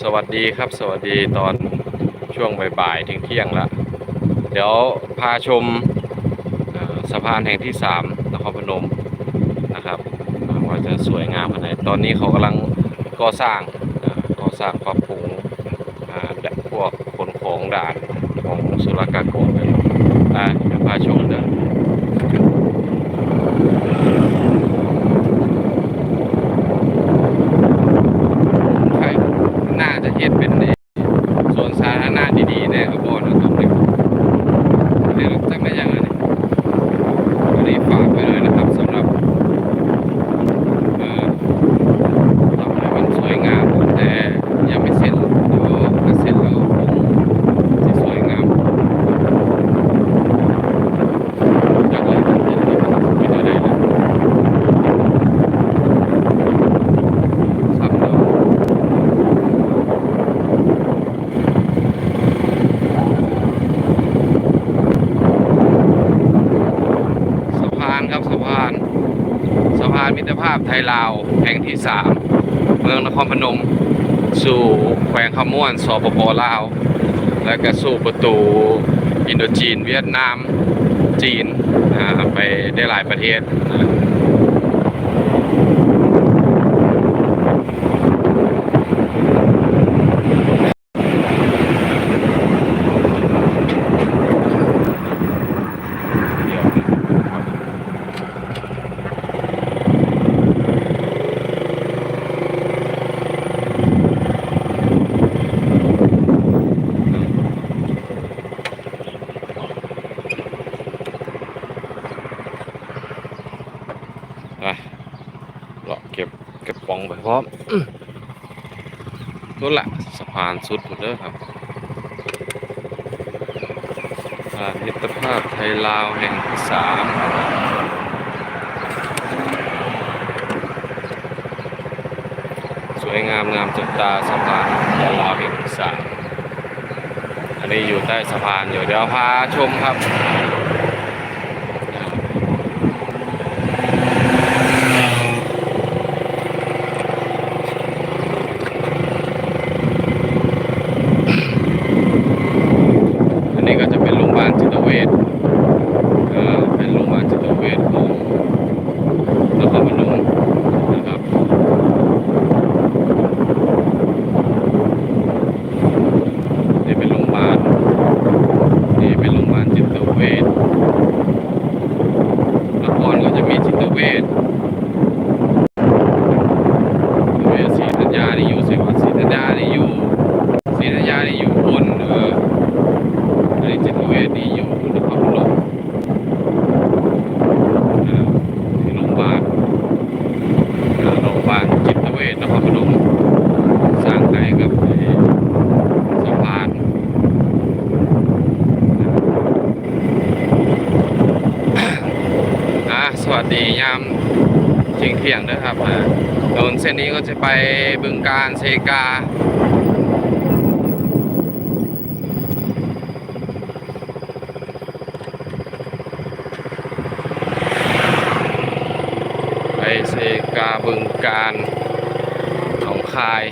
สวัสดีครับ สวัสดีตอนช่วงบ่ายๆถึงเที่ยงละเดี๋ยวพาชมสะพานแห่งที่สามนครพนมนะครับว่าจะสวยงามขนาดไหนตอนนี้เขากำลังก่อสร้างก่อสร้างปรับปรุงแบบพวกขนของด่านของสุรกากรไปอ่าเดี๋ยวพาชมเด้อ ใครน่าจะเฮ็ดเป็นในส่วนสาธารณะดีๆเนี่ยก็เนาะตรงนี้เดี๋ยวจักได้ยังไงเนี่ยอันนี้ฝากไปเลยนะครับสำหรับเอ่อทำให้มันสวยงามแต่ยังไม่เสร็จเดี๋ยวถ้าเสร็จแล้วคงจะสวยงามอยากเลยมันจะได้ไม่ได้เลยครับเนาะ สะพานครับสะพานสะพานมิตรภาพไทยลาวแห่งที่สามเมืองนครพนม สู่แขวงขมวนสปปลาว และก็สู่ประตูอินโดจีน เวียดนามจีนไปได้หลายประเทศนะเดี๋ยวนะครับ ไปเลาะเก็บเก็บปองไปพร้อมอื้อ นู่นแหละสะพานสุดหมดเลยครับสานมิตรภาพไทยลาวแห่งที่สามสวยงามงามจับตาสะพานไทยลาวแห่งที่สามอันนี้อยู่ใต้สะพานอยู่เดี๋ยวพาชมครับ อันนี้ก็จะเป็นโรงพยาบาลจิตเวชเอ่อเป็นโรงพยาบาลจิตเวชของนครพนมนะครับ นี่เป็นโรงพยาบาล นี่เป็นโรงพยาบาลจิตเวชนครก็จะมีจิตเวชจิตเวชศรีธัญญานี่อยู่สิวัดศรีธัญญานี่อยู่ศรีธัญญานี่อยู่บนเออ อันนี้จิตเวชนี่อยู่นครพนมอ่าที่โรงพยาบาลอ่าโรงพยาบาลจิตเวชนครพนมสร้างให้กับไอ้สะพานอ่าสวัสดียาม เที่ยงเพียงๆนะครับถนนเส้นนี้ก็จะไปบึงการเซกาไปเซกาบึงการหนองคาย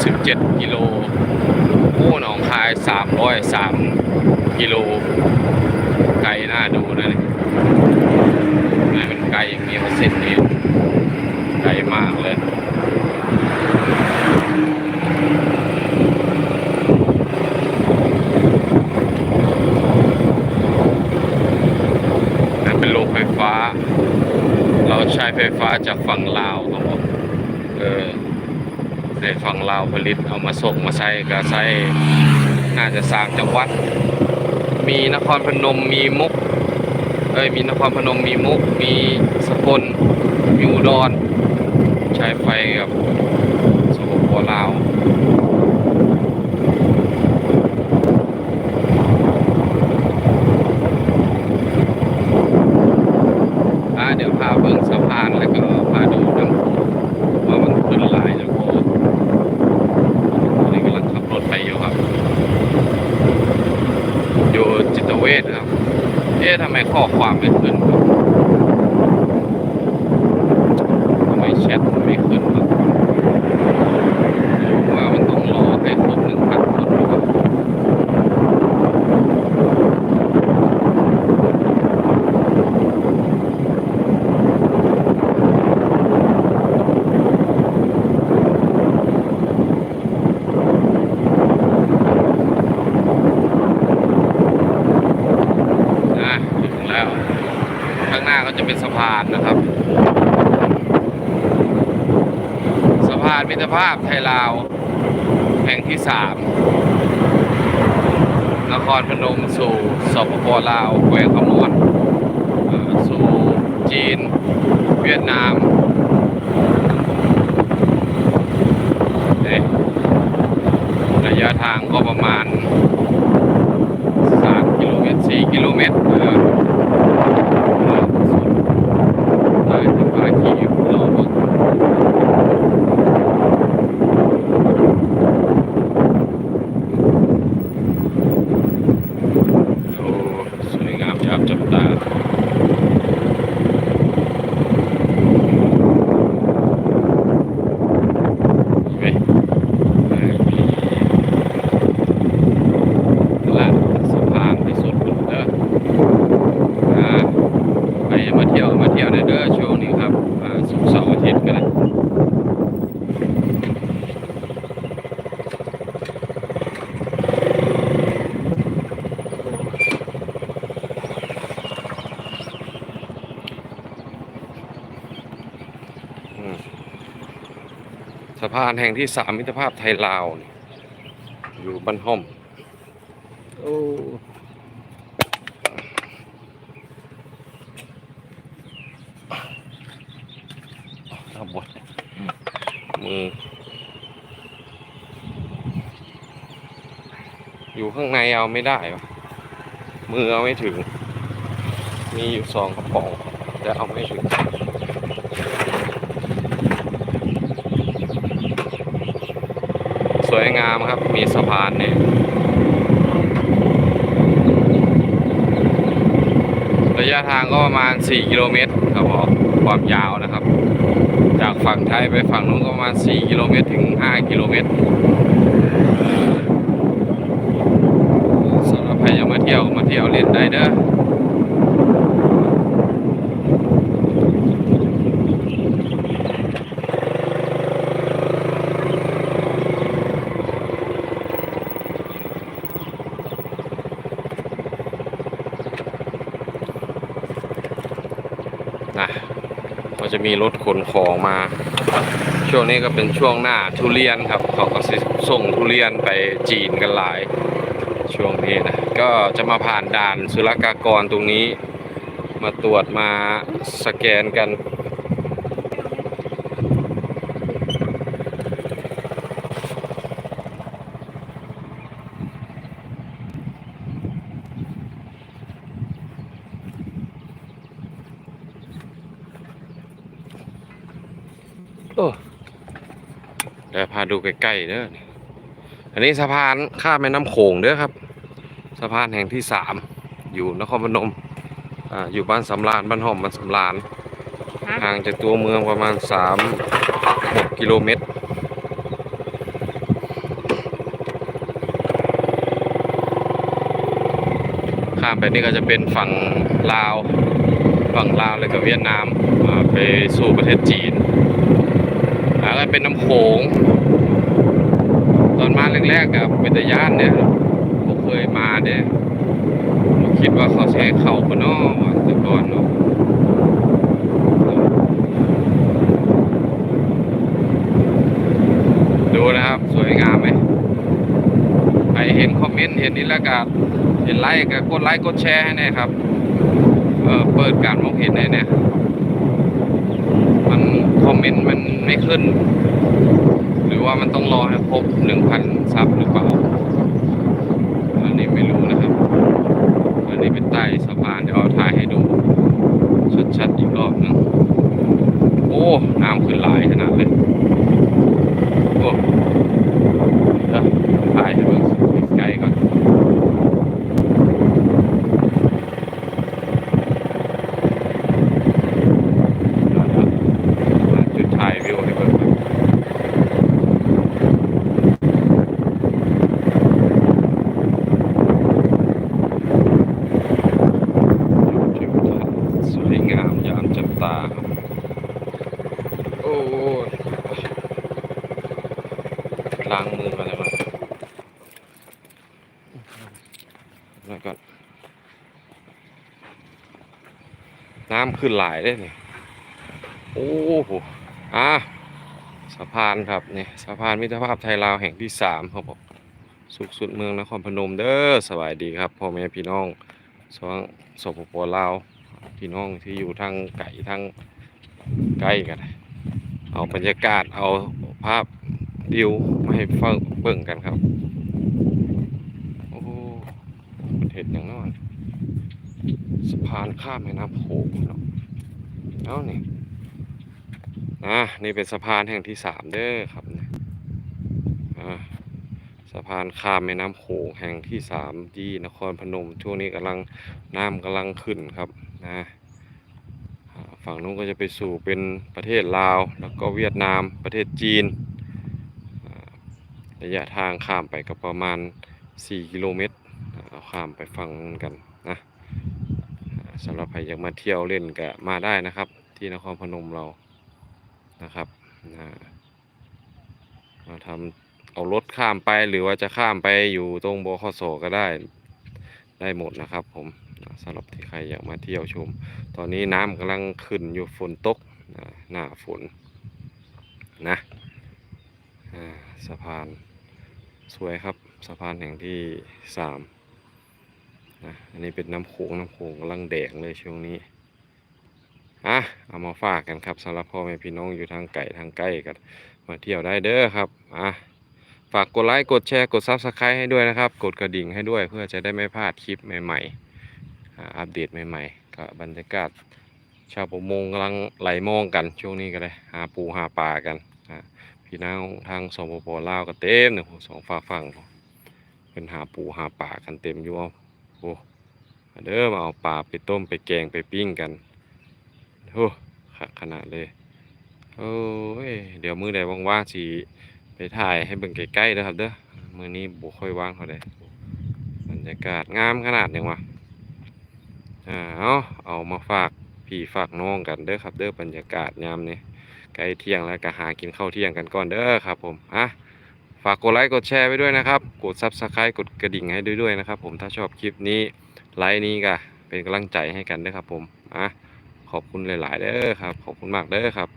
67 กิโลผู้หนองคาย 303 กิโล ไกลน่าดูนะเนี่ยนี่มันไกลอย่างนี้มาเส้นนี้ ไกลมากเลยนั่นเป็นโลไฟฟ้า เราใช้ไฟฟ้าจากฝั่งลาว ฝั่งลาวผลิตเอามาส่งมาใช้ก็ใช้น่าจะสามจังหวัด มีนครพนมมีมุก เอ้ยมีนครพนมมีมุก มีสกลมีอุดรใช้ไฟกับสปปลาว อ่าเดี๋ยวพาเบิ่งสะพานแล้วก็พาดูน้ำว่ามันขึ้นหลายแล้วก็ตอนนี้กำลังขับรถไปอยู่ครับ อยู่จิต เวทครับ เอ๊ะทำไมข้อความไม่ขึ้นครับทำไมแชทมันไม่ขึ้นครับหรือว่ามันต้องรอให้ครบหนึ่งพันคนหรือเปล่าอะถึงแล้ว ข้างหน้าก็จะ เป็นสะพานนะครับ สะพานมิตรภาพไทยลาว แห่งที่สามนครพนมสู่สปปลาวแขวงขมอนสู่จีน เวียดนามเนี่ยระยะทางก็ประมาณ 3 กิโลเมตร 4 กิโลเมตรเออได้ถึงภารกิจรอบึกโอ้สวยงามยามจับตา เห็นไหมเออละสะพานที่สุดเด้ออ่าไปมาเที่ยวมาเที่ยวในเด้อช่วงนี้ครับอ่าศุกร์เสาร์อาทิตย์กันนะอืม สะ พานแห่งที่สามมิตรภาพไทยลาวนี่อยู่บ้านห้อมโอ้เอาบดมือ อยู่ข้างในเอาไม่ได้วะมือเอาไม่ถึง มีอยู่สองกระป๋องแต่เอาไม่ถึง ส วยงามครับ มีสะพานเนี่ยระยะทางก็ประมาณ 4 กิโลเมตรครับผมความยาวนะครับ จากฝั่งไทยไปฝั่งนู้นก็ประมาณ 4 กิโลเมตรถึง 5 กิโลเมตรสำหรับใครจะมาเที่ยวมาเที่ยวเล่นได้เด้อ นะก็จะมีรถขนของมา ช่วงนี้ก็เป็นช่วงหน้าทุเรียนครับเขาก็สิส่งทุเรียนไปจีนกันหลาย ช่วงนี้นะก็จะมาผ่านด่านศุลกากรตรงนี้ มาตรวจมาสแกนกัน โอ้เดี๋ยวพาดูใกล้ๆเด้อนี่อันนี้สะพานข้ามแม่น้ำโขงเด้อครับ สะพานแห่งที่สามอยู่นครพนมอ่าอยู่บ้านสำรานบ้านหอมบ้านสำรานห่างจากตัวเมืองประมาณสามหกกิโลเมตรข้ามไปนี่ก็จะเป็นฝั่งลาว ฝั่งลาวแล้วก็เวียดนามอ่าไปสู่ประเทศจีนแล้ว ก็เป็นน้ำโขง ตอนมาแรกๆกับเป็นตะย่านเนี่ยผมเคยมาเนี่ยผมคิดว่าเขาใช้เข่าปะเนอแต่ก่อนเนาะดูนะครับสวยงามไหมใครเห็นคอมเมนต์เห็นนี่แล้วก็เห็นไลค์ก็กดไลค์กดแชร์ให้แน่ครับเเปิดการมองเห็นให้แน่มันคอมเมนต์มัน ไม่ขึ้น หรือว่ามันต้องรอให้ครบหนึ่งพันซับหรือเปล่าอันนี้ไม่รู้นะครับอันนี้เป็นใต้สะพานเดี๋ยวเอาถ่ายให้ดู ชัดๆอีกรอบหนึงโอ้ น้ำขึ้นหลายขนาดเลยโอ้เดี๋ยวถ่ายให้เบิ่งใกล้ๆก่อนมาจุดถ่ายวิวให้เบิ่งครับทิวทัศน์สวยงามยามจับตาครับ โอ้ยล้างมือมาแล้วก่อนแล้วก่อนน้ำ ขึ้นหลายได้เนี่ยโอ้โหอะสะพานครับเนี่ยสะพานมิตรภาพไทยลาวแห่งที่สามครับผมสุขสุดเมืองนครพนมเด้อสวัสดีครับพ่อแม่พี่น้องสวงสปปลาวพี่น้องที่อยู่ทางไก่ทางใกล้กัน เอาบรรยากาศเอาภาพดิวมาให้ฟังเบิ่งกันครับ โอ้โหเห็นอย่างน้อยสะพานข้ามแม่น้ำโขงเนาะ เอานี่อะนี่เป็นสะพานแห่งที่สามเด้อครับเนี่ยอะสะพานข้ามแม่น้ำโขงแห่งที่สามที่นครพนม ช่วงนี้กำลังน้ำกำลังขึ้นครับนะฝั่งนู้นก็จะไปสู่เป็นประเทศลาว แล้วก็เวียดนามประเทศจีนระยะทางข้ามไปก็ประมาณ 4 กิโลเมตรเอาข้ามไปฝั่งนู้นกันนะ สำหรับใครอยากมาเที่ยวเล่นก็มาได้นะครับ ที่นครพนมเรานะครับมาทำเอารถข้ามไปหรือว่าจะข้ามไปอยู่ตรงบขสก็ได้ได้หมดนะครับ ผมสำหรับที่ใครอยากมาเที่ยวชม ตอนนี้น้ำกำลังขึ้นอยู่ฝนตกหน้าฝนนะสะพานสวยครับสะพานแห่งที่สาม นะอันนี้เป็นน้ำโขงน้ำโขงกำลังแดงเลยช่วงนี้อะเอามาฝากกันครับสำหรับพ่อแม่พี่น้องอยู่ทางไก่ทางใกล้กันมาเที่ยวได้เด้อครับอะฝากกดไลค์กดแชร์กดซับสไครต์ให้ด้วยนะครับ กดกระดิ่งให้ด้วยเพื่อจะได้ไม่พลาดคลิปใหม่ๆอัปเดตใหม่ๆก็บรรยากาศชาวประมงกำลังไหลมองกันช่วงนี้ก็เลยหาปูหาปลากันพี่น้องทางสปปลาวก็เต็มเนี่ยสองฝากฝั่งเป็นหาปูหาปลากันเต็มอยู่เอา โอ้เด้อมาเอาปลาไปต้มไปแกงไปปิ้งกันโอ้ขนาดเลยโอ้ยเดี๋ยวมือใดว่างๆสิไปถ่ายให้เบิ่งใกล้ๆเด้อครับเด้อมือนี้บ่ค่อยว่างเท่าใดบรรยากาศงามขนาดนี้วะอ่าเอาเอามาฝากพี่ฝากน้องกันเด้อครับเด้อบรรยากาศยามนี้ใกล้เที่ยงแล้วก็หากินข้าวเที่ยงกันก่อนเด้อครับผมอะ ฝากกดไลค์กดแชร์ไปด้วยนะครับ กดซับสไครต์กดกระดิ่งให้ด้วยด้วยนะครับ ผมถ้าชอบคลิปนี้ไลค์นี้ก็เป็นกำลังใจให้กันด้อครับ ผมอะขอบคุณหลาย ๆเด้อครับ ขอบคุณมากเด้อครับ